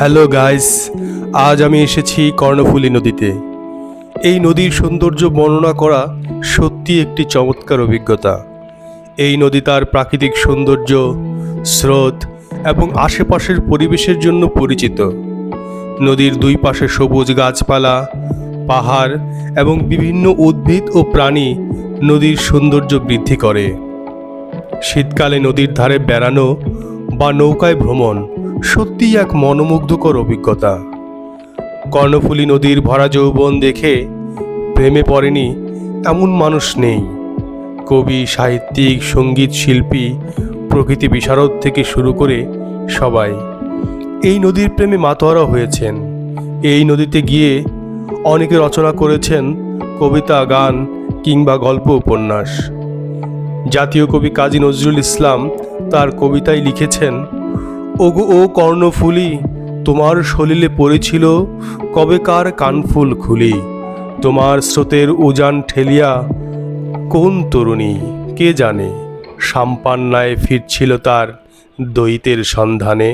Hello guys আজ আমি এসেছি কর্ণফুলী নদীতে। এই নদীর সৌন্দর্য বর্ণনা করা সত্যি একটি চমৎকার অভিজ্ঞতা। এই নদী তার প্রাকৃতিক সৌন্দর্য, স্রোত এবং আশেপাশের পরিবেশের জন্য পরিচিত। নদীর দুই পাশে সবুজ গাছপালা, পাহাড় এবং বিভিন্ন উদ্ভিদ ও প্রাণী নদীর সৌন্দর্য বৃদ্ধি করে। শীতকালে নদীর ধারে বেড়ানো বা নৌকায় ভ্রমণ সত্যিই এক মনোমুগ্ধকর অভিজ্ঞতা। কর্ণফুলী নদীর ভরা যৌবন দেখে প্রেমে পড়েনি এমন মানুষ নেই। কবি, সাহিত্যিক, সংগীত শিল্পী, প্রকৃতি বিশারদ থেকে শুরু করে সবাই এই নদীর প্রেমে মাতোয়ারা হয়েছেন। এই নদীতে গিয়ে অনেকে রচনা করেছেন কবিতা, গান কিংবা গল্প, উপন্যাস। জাতীয় কবি কাজী নজরুল ইসলাম তার কবিতায় লিখেছেন ওগো ও কর্ণফুলি, তোমার সলিলে পড়েছিল কবেকার কানফুল খুলি। তোমার স্রোতের উজান ঠেলিয়া কোন তরুণী, কে জানে? সাম্পান্নায় ফিরছিল তার দৈতের সন্ধানে।